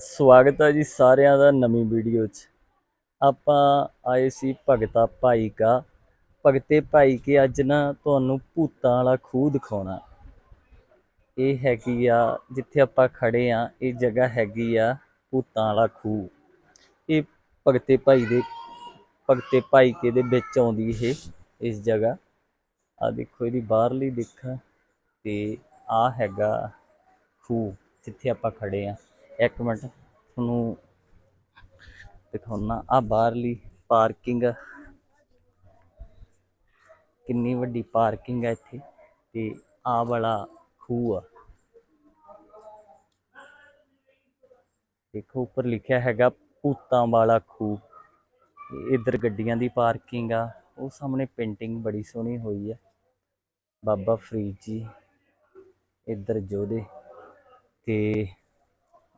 ਸਵਾਗਤ ਹੈ ਜੀ ਸਾਰਿਆਂ ਦਾ ਨਵੀਂ ਵੀਡੀਓ 'ਚ। ਆਪਾਂ ਆਏ ਸੀ ਭਗਤਾ ਭਾਈ ਕਾ। ਭਗਤੇ ਭਾਈ ਕੇ ਅੱਜ ਨਾ ਤੁਹਾਨੂੰ ਭੂਤਾਂ ਵਾਲਾ ਖੂਹ ਦਿਖਾਉਣਾ। ਇਹ ਹੈਗੀ ਆ, ਜਿੱਥੇ ਆਪਾਂ ਖੜੇ ਆ, ਇਹ ਜਗ੍ਹਾ ਹੈਗੀ ਆ ਭੂਤਾਂ ਵਾਲਾ ਖੂਹ। ਇਹ ਭਗਤੇ ਭਾਈ ਦੇ, ਭਗਤੇ ਭਾਈ ਕੇ ਦੇ ਵਿੱਚ ਆਉਂਦੀ ਇਹ, ਇਸ ਜਗ੍ਹਾ। ਆ ਦੇਖੋ ਇਹਦੀ ਬਾਹਰਲੀ ਦਿੱਖ ਤੇ ਆ ਹੈਗਾ ਖੂਹ, ਜਿੱਥੇ ਆਪਾਂ ਖੜੇ ਆ। ਇੱਕ ਮਿੰਟ, ਤੁਹਾਨੂੰ ਦਿਖਾਉਣਾ। ਆ ਬਾਹਰਲੀ ਪਾਰਕਿੰਗ ਕਿੰਨੀ ਵੱਡੀ ਪਾਰਕਿੰਗ ਹੈ ਇੱਥੇ। ਤੇ ਆ ਵਾਲਾ ਖੂਹ ਆ। ਦੇਖੋ, ਉੱਪਰ ਲਿਖਿਆ ਹੈਗਾ ਭੂਤਾਂ ਵਾਲਾ ਖੂਹ। ਤੇ ਇੱਧਰ ਗੱਡੀਆਂ ਦੀ ਪਾਰਕਿੰਗ ਆ। ਉਹ ਸਾਹਮਣੇ ਪੇਂਟਿੰਗ ਬੜੀ ਸੋਹਣੀ ਹੋਈ ਆ। ਬਾਬਾ ਫਰੀਦ ਜੀ, ਇੱਧਰ ਜੋਧੇ ਤੇ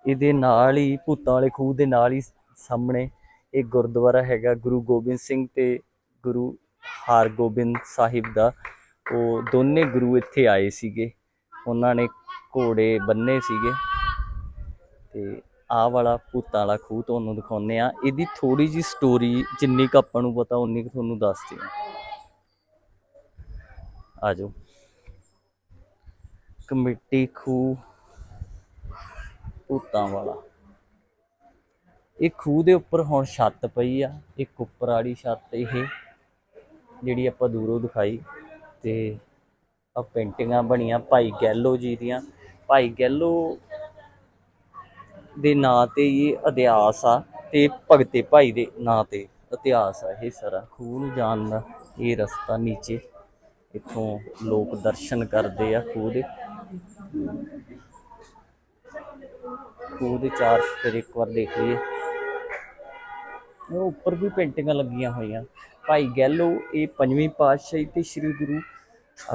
ਇਹਦੇ ਨਾਲ ਹੀ, ਭੂਤਾਂ ਵਾਲੇ ਖੂਹ ਦੇ ਨਾਲ ਹੀ ਸਾਹਮਣੇ ਇਹ ਗੁਰਦੁਆਰਾ ਹੈਗਾ ਗੁਰੂ ਗੋਬਿੰਦ ਸਿੰਘ ਤੇ ਗੁਰੂ ਹਰਗੋਬਿੰਦ ਸਾਹਿਬ ਦਾ। ਉਹ ਦੋਨੇ ਗੁਰੂ ਇੱਥੇ ਆਏ ਸੀਗੇ। ਉਹਨਾਂ ਨੇ ਘੋੜੇ ਬੰਨੇ ਸੀਗੇ। ਤੇ ਆਹ ਵਾਲਾ ਭੂਤਾਂ ਵਾਲਾ ਖੂਹ ਤੁਹਾਨੂੰ ਦਿਖਾਉਂਦੇ ਆ ਇਹਦੀ ਥੋੜੀ ਜੀ ਸਟੋਰੀ ਜਿੰਨੀ ਕੁ ਆਪਾਂ ਨੂੰ ਪਤਾ, ਉਨੀ ਕੁ ਤੁਹਾਨੂੰ ਦੱਸਦੇ ਆ ਆ ਜਾਓ। ਕਮੇਟੀ ਖੂਹ ਭੂਤਾਂ ਵਾਲਾ। ਇਹ ਖੂਹ ਦੇ ਉੱਪਰ ਹੁਣ ਛੱਤ ਪਈ ਆ, ਇੱਕ ਉੱਪਰ ਵਾਲੀ ਛੱਤ ਇਹ, ਜਿਹੜੀ ਆਪਾਂ ਦੂਰੋਂ ਦਿਖਾਈ ਤੇ ਆ ਪੇਂਟਿੰਗਾਂ ਬਣੀਆਂ ਭਾਈ ਗੈਲੋ ਜੀ ਦੀਆਂ। ਭਾਈ ਗੈਲੋ ਦੇ ਨਾਂ ਤੇ ਇਹ ਇਤਿਹਾਸ ਆ ਤੇ ਭਗਤੇ ਭਾਈ ਦੇ ਨਾਂ ਤੇ ਇਤਿਹਾਸ ਆ ਇਹ ਸਾਰਾ। ਖੂਹ ਨੂੰ ਜਾਣ ਦਾ ਇਹ ਰਸਤਾ ਨੀਚੇ, ਇੱਥੋਂ ਲੋਕ ਦਰਸ਼ਨ ਕਰਦੇ ਆ ਖੂਹ ਦੇ। ਖੂਹ ਦੇ ਚਾਰ ਫਿਰ ਇੱਕ ਵਾਰ ਦੇਖ ਲਈਏ। ਉਹ ਉੱਪਰ ਵੀ ਪੇਂਟਿੰਗਾਂ ਲੱਗੀਆਂ ਹੋਈਆਂ। ਭਾਈ ਗੈਲੋ, ਇਹ ਪੰਜਵੀਂ ਪਾਤਸ਼ਾਹੀ ਤੇ ਸ੍ਰੀ ਗੁਰੂ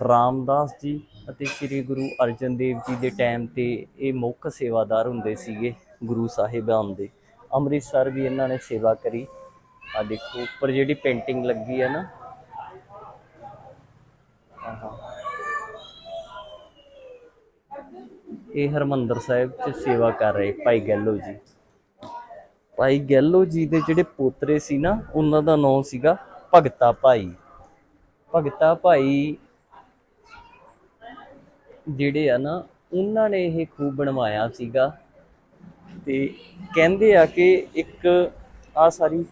ਰਾਮਦਾਸ ਜੀ ਅਤੇ ਸ੍ਰੀ ਗੁਰੂ ਅਰਜਨ ਦੇਵ ਜੀ ਦੇ ਟਾਈਮ ਤੇ ਇਹ ਮੁੱਖ ਸੇਵਾਦਾਰ ਹੁੰਦੇ ਸੀਗੇ ਗੁਰੂ ਸਾਹਿਬਾਨ ਦੇ। ਅੰਮ੍ਰਿਤਸਰ ਵੀ ਇਹਨਾਂ ਨੇ ਸੇਵਾ ਕਰੀ। ਆ ਦੇਖੋ, ਉੱਪਰ ਜਿਹੜੀ ਪੇਂਟਿੰਗ ਲੱਗੀ ਹੈ ਨਾ। ਆਹਾ। ਇਹ ਹਰਮੰਦਰ ਸਾਹਿਬ 'ਚ ਸੇਵਾ ਕਰ ਰਹੇ ਭਾਈ ਗੈਲੋ ਜੀ। ਭਾਈ ਗੈਲੋ ਜੀ ਦੇ ਜਿਹੜੇ ਪੋਤਰੇ ਸੀ ਨਾ, ਉਹਨਾਂ ਦਾ ਨਾਮ ਸੀਗਾ ਭਗਤਾ ਭਾਈ। ਭਗਤਾ ਭਾਈ ਜਿਹੜੇ ਆ ਨਾ, ਉਹਨਾਂ ਨੇ ਇਹ ਖੂਬ ਬਣਵਾਇਆ ਸੀਗਾ ਤੇ ਕਹਿੰਦੇ ਆ ਕਿ ਇੱਕ ਆ ਸਾਰੀ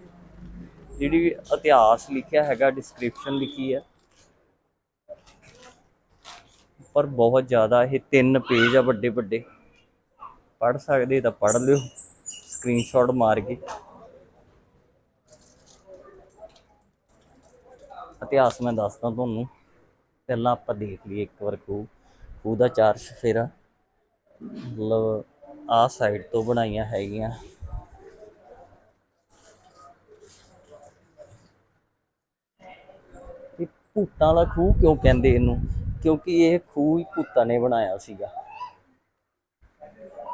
ਜਿਹੜੀ ਇਤਿਹਾਸ ਲਿਖਿਆ ਹੈਗਾ ਡਿਸਕ੍ਰਿਪਸ਼ਨ ਲਿਖੀ ਹੈ। ਪਰ ਬਹੁਤ ਜ਼ਿਆਦਾ ਇਹ ਤਿੰਨ ਪੇਜ ਆ ਵੱਡੇ ਵੱਡੇ। ਪੜ ਸਕਦੇ ਤਾਂ ਪੜ ਲਿਓ। ਸਕਰੀਨਸ਼ਾਟ ਮਾਰ ਕੇ। ਇਤਿਹਾਸ ਮੈਂ ਦੱਸਦਾ ਤੁਹਾਨੂੰ। ਪਹਿਲਾਂ ਆਪਾਂ ਦੇਖ ਲਈਏ ਇੱਕ ਵਾਰ ਖੂਹ। ਖੂਹ ਦਾ ਚਾਰ ਸਫੇਰਾ। ਮਤਲਬ ਆਹ ਸਾਈਡ ਤੋਂ ਬਣਾਈਆਂ ਹੈਗੀਆਂ। ਇਹ ਭੂਤਾਂ ਵਾਲਾ ਖੂਹ ਕਿਉਂ ਕਹਿੰਦੇ ਇਹਨੂੰ? ਕਿਉਂਕਿ ਇਹ ਖੂਹ ਹੀ ਭੂਤਾਂ ਨੇ ਬਣਾਇਆ ਸੀਗਾ।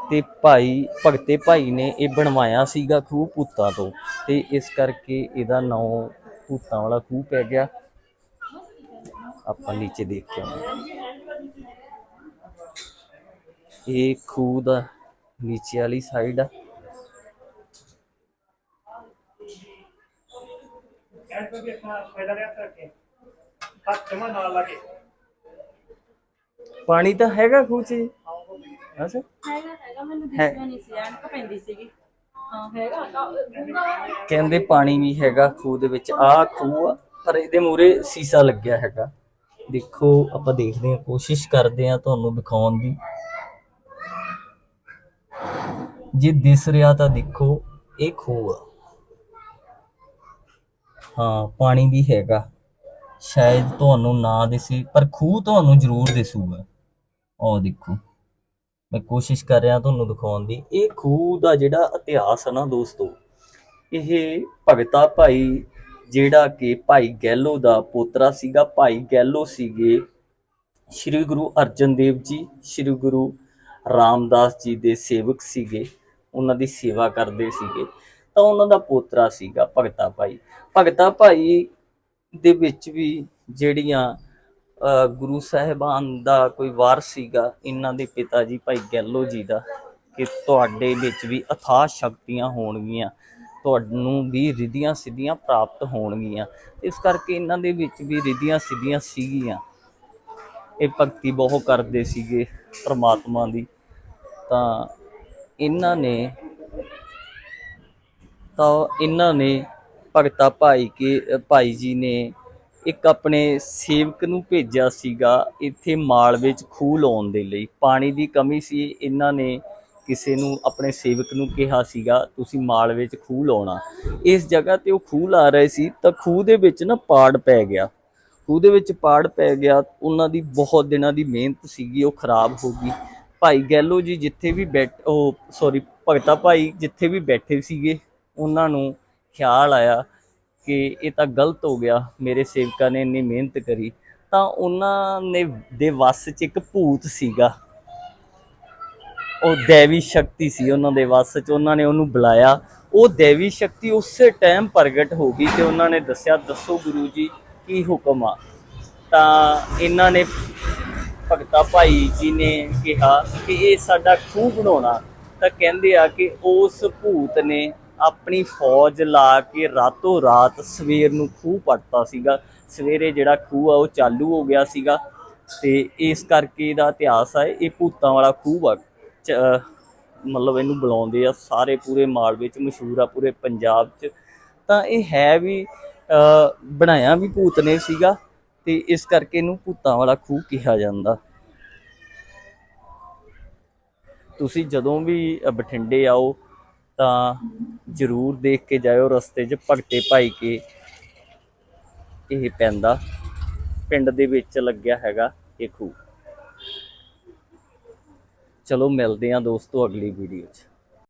ਤੇ ਭਾਈ, ਭਗਤੇ ਭਾਈ ਨੇ ਇਹ ਬਣਵਾਇਆ ਸੀਗਾ ਖੂਹ ਭੂਤਾਂ ਤੋਂ। ਤੇ ਇਸ ਕਰਕੇ ਇਹਦਾ ਨਾਮ ਭੂਤਾਂ ਵਾਲਾ ਖੂਹ ਪੈ ਗਿਆ। ਆਪਾਂ ਨੀਚੇ ਦੇਖ ਕੇ ਆਉਂਦੇ ਇਹ ਖੂਹ ਦਾ ਨੀਚੇ ਵਾਲੀ ਸਾਈਡ ਆ। ਐਂਡ ਤੋਂ ਵੀ ਆਪਣਾ ਫਾਇਦਾ ਲਿਆ ਕਰਕੇ, ਹੱਥ ਜਮਾ ਨਾਲ ਲਾ ਕੇ। ਪਾਣੀ ਤਾਂ ਹੈਗਾ ਖੂਹ 'ਚ ਜੀ? ਅੱਛਾ ਹੈਗਾ ਹੈਗਾ ਮੈਨੂੰ ਦਿਸਿਆ ਨਹੀਂ ਸੀ ਐਨਕ ਪੈਂਦੀ ਸੀਗੀ। ਹਾਂ ਹੈਗਾ ਡੂੰਘਾ ਕਹਿੰਦੇ ਪਾਣੀ ਵੀ ਹੈਗਾ ਖੂਹ ਦੇ ਵਿੱਚ ਆਹ ਖੂਹ ਆ ਪਰ ਇਹਦੇ ਮੂਰੇ ਸੀਸਾ ਲੱਗਿਆ ਹੈਗਾ। ਦੇਖੋ ਆਪਾਂ ਦੇਖਦੇ ਹਾਂ ਕੋਸ਼ਿਸ਼ ਕਰਦੇ ਹਾਂ ਤੁਹਾਨੂੰ ਦਿਖਾਉਣ ਦੀ। ਜੇ ਦਿਸ ਰਿਹਾ ਤਾਂ ਦੇਖੋ ਇਹ ਖੂਹ ਆ। ਹਾਂ ਪਾਣੀ ਵੀ ਹੈਗਾ। ਸ਼ਾਇਦ ਤੁਹਾਨੂੰ ਨਾ ਦਿਸੇ ਪਰ ਖੂਹ ਤੁਹਾਨੂੰ ਜ਼ਰੂਰ ਦਿਸੂਗਾ। ਉਹ ਦੇਖੋ। ਮੈਂ ਕੋਸ਼ਿਸ਼ ਕਰ ਰਿਹਾ ਤੁਹਾਨੂੰ ਦਿਖਾਉਣ ਦੀ। ਇਹ ਖੂਹ ਦਾ ਜਿਹੜਾ ਇਤਿਹਾਸ ਹੈ ਨਾ ਦੋਸਤੋ, ਇਹ ਭਗਤਾ ਭਾਈ ਜਿਹੜਾ ਕਿ ਭਾਈ ਗੈਲੋ ਦਾ ਪੋਤਰਾ ਸੀਗਾ, ਭਾਈ ਗੈਲੋ ਸੀਗੇ ਸ੍ਰੀ ਗੁਰੂ ਅਰਜਨ ਦੇਵ ਜੀ, ਸ੍ਰੀ ਗੁਰੂ ਰਾਮਦਾਸ ਜੀ ਦੇ ਸੇਵਕ ਸੀਗੇ, ਉਹਨਾਂ ਦੀ ਸੇਵਾ ਕਰਦੇ ਸੀਗੇ। ਤਾਂ ਉਹਨਾਂ ਦਾ ਪੋਤਰਾ ਸੀਗਾ ਭਗਤਾ ਭਾਈ। ਭਗਤਾ ਭਾਈ ਦੇ ਵਿੱਚ ਵੀ ਜਿਹੜੀਆਂ ਗੁਰੂ ਸਾਹਿਬਾਨ ਦਾ ਕੋਈ ਵਾਰ ਸੀਗਾ, ਇਹਨਾਂ ਦੇ ਪਿਤਾ ਜੀ ਭਾਈ ਗੈਲੋ ਜੀ ਦਾ, ਕਿ ਤੁਹਾਡੇ ਵਿੱਚ ਵੀ ਅਥਾਹ ਸ਼ਕਤੀਆਂ ਹੋਣਗੀਆਂ, ਤੁਹਾਨੂੰ ਵੀ ਰਿਧੀਆਂ ਸਿੱਧੀਆਂ ਪ੍ਰਾਪਤ ਹੋਣਗੀਆਂ। ਇਸ ਕਰਕੇ ਇਹਨਾਂ ਦੇ ਵਿੱਚ ਵੀ ਰਿਧੀਆਂ ਸਿੱਧੀਆਂ ਸੀਗੀਆਂ। ਇਹ ਭਗਤੀ ਬਹੁਤ ਕਰਦੇ ਸੀਗੇ ਪ੍ਰਮਾਤਮਾ ਦੀ। ਤਾਂ ਇਹਨਾਂ ਨੇ, ਤਾਂ ਇਹਨਾਂ ਨੇ ਭਗਤਾ ਭਾਈ ਕੇ, ਭਾਈ ਜੀ ਨੇ ਇੱਕ ਆਪਣੇ ਸੇਵਕ ਨੂੰ ਭੇਜਿਆ ਸੀਗਾ, ਇੱਥੇ ਮਾਲ ਵਿੱਚ ਖੂਹ ਲਾਉਣ ਦੇ ਲਈ। ਪਾਣੀ ਦੀ ਕਮੀ ਸੀ, ਇਹਨਾਂ ਨੇ ਕਿਸੇ ਨੂੰ ਆਪਣੇ ਸੇਵਕ ਨੂੰ ਕਿਹਾ ਸੀਗਾ, ਤੁਸੀਂ ਮਾਲ ਵਿੱਚ ਖੂਹ ਲਾਉਣਾ। ਇਸ ਜਗ੍ਹਾ ਤੇ ਉਹ ਖੂਹ ਲਾ ਰਹੇ ਸੀ, ਤਾਂ ਖੂਹ ਦੇ ਵਿੱਚ ਨਾ ਪਾੜ ਪੈ ਗਿਆ। ਖੂਹ ਦੇ ਵਿੱਚ ਪਾੜ ਪੈ ਗਿਆ, ਉਹਨਾਂ ਦੀ ਬਹੁਤ ਦਿਨਾਂ ਦੀ ਮਿਹਨਤ ਸੀਗੀ, ਉਹ ਖਰਾਬ ਹੋ ਗਈ। ਭਾਈ ਗੈਲੋ ਜੀ ਜਿੱਥੇ ਵੀ ਬੈਠ, ਉਹ ਸੌਰੀ ਭਗਤਾ ਭਾਈ ਜਿੱਥੇ ਵੀ ਬੈਠੇ ਸੀਗੇ, ਉਹਨਾਂ ਨੂੰ ਖਿਆਲ ਆਇਆ ਕਿ ਇਹ ਤਾਂ ਗਲਤ ਹੋ ਗਿਆ, ਮੇਰੇ ਸੇਵਕਾਂ ਨੇ ਇੰਨੀ ਮਿਹਨਤ ਕਰੀ, ਤਾਂ ਉਹਨਾਂ ਨੇ ਦੇ ਵੱਸ 'ਚ ਇੱਕ ਭੂਤ ਸੀਗਾ। ਉਹ ਦੇਵੀ ਸ਼ਕਤੀ ਸੀ ਉਹਨਾਂ ਦੇ ਵੱਸ 'ਚ, ਉਹਨਾਂ ਨੇ ਉਹਨੂੰ ਬੁਲਾਇਆ। ਉਹ ਦੇਵੀ ਸ਼ਕਤੀ ਉਸੇ ਟਾਈਮ ਪ੍ਰਗਟ ਹੋ ਗਈ ਤੇ ਉਹਨਾਂ ਨੇ ਦੱਸਿਆ, ਦੱਸੋ ਗੁਰੂ ਜੀ, ਕੀ ਹੁਕਮ ਆ? ਤਾਂ ਇਹਨਾਂ ਨੇ ਭਗਤਾ ਭਾਈ ਜੀ ਨੇ ਕਿਹਾ ਕਿ ਇਹ ਸਾਡਾ ਖੂਹ ਬਣਾਉਣਾ। ਤਾਂ ਕਹਿੰਦੇ ਆ ਕਿ ਉਸ ਭੂਤ ਨੇ ਆਪਣੀ ਫੌਜ ਲਾ ਕੇ ਰਾਤੋਂ ਰਾਤ ਸਵੇਰ ਨੂੰ ਖੂਹ ਪੱਟਤਾ ਸੀਗਾ। ਸਵੇਰੇ ਜਿਹੜਾ ਖੂਹ ਆ, ਉਹ ਚਾਲੂ ਹੋ ਗਿਆ ਸੀਗਾ ਤੇ ਇਸ ਕਰਕੇ ਇਹਦਾ ਇਤਿਹਾਸ ਆ, ਇਹ ਭੂਤਾਂ ਵਾਲਾ ਖੂਹ ਆ ਮਤਲਬ ਇਹਨੂੰ ਬੁਲਾਉਂਦੇ ਆ, ਸਾਰੇ ਪੂਰੇ ਮਾਲਵੇ 'ਚ ਮਸ਼ਹੂਰ ਆ, ਪੂਰੇ ਪੰਜਾਬ 'ਚ। ਤਾਂ ਇਹ ਹੈ ਵੀ ਬਣਾਇਆ ਵੀ ਭੂਤ ਨੇ ਸੀਗਾ ਤੇ ਇਸ ਕਰਕੇ ਇਹਨੂੰ ਭੂਤਾਂ ਵਾਲਾ ਖੂਹ ਕਿਹਾ ਜਾਂਦਾ। ਤੁਸੀਂ ਜਦੋਂ ਵੀ ਬਠਿੰਡੇ ਆਓ ਤਾਂ ਜਰੂਰ ਦੇਖ ਕੇ ਜਾਇਓ ਰਸਤੇ 'ਚ ਭਗਤੇ ਭਾਈ ਕੇ। ਇਹ ਪੈਂਦਾ ਪਿੰਡ ਦੇ ਵਿੱਚ ਲੱਗਿਆ ਹੈਗਾ ਇਹ ਖੂਹ। ਚਲੋ ਮਿਲਦੇ ਹਾਂ ਦੋਸਤੋ ਅਗਲੀ ਵੀਡੀਓ 'ਚ।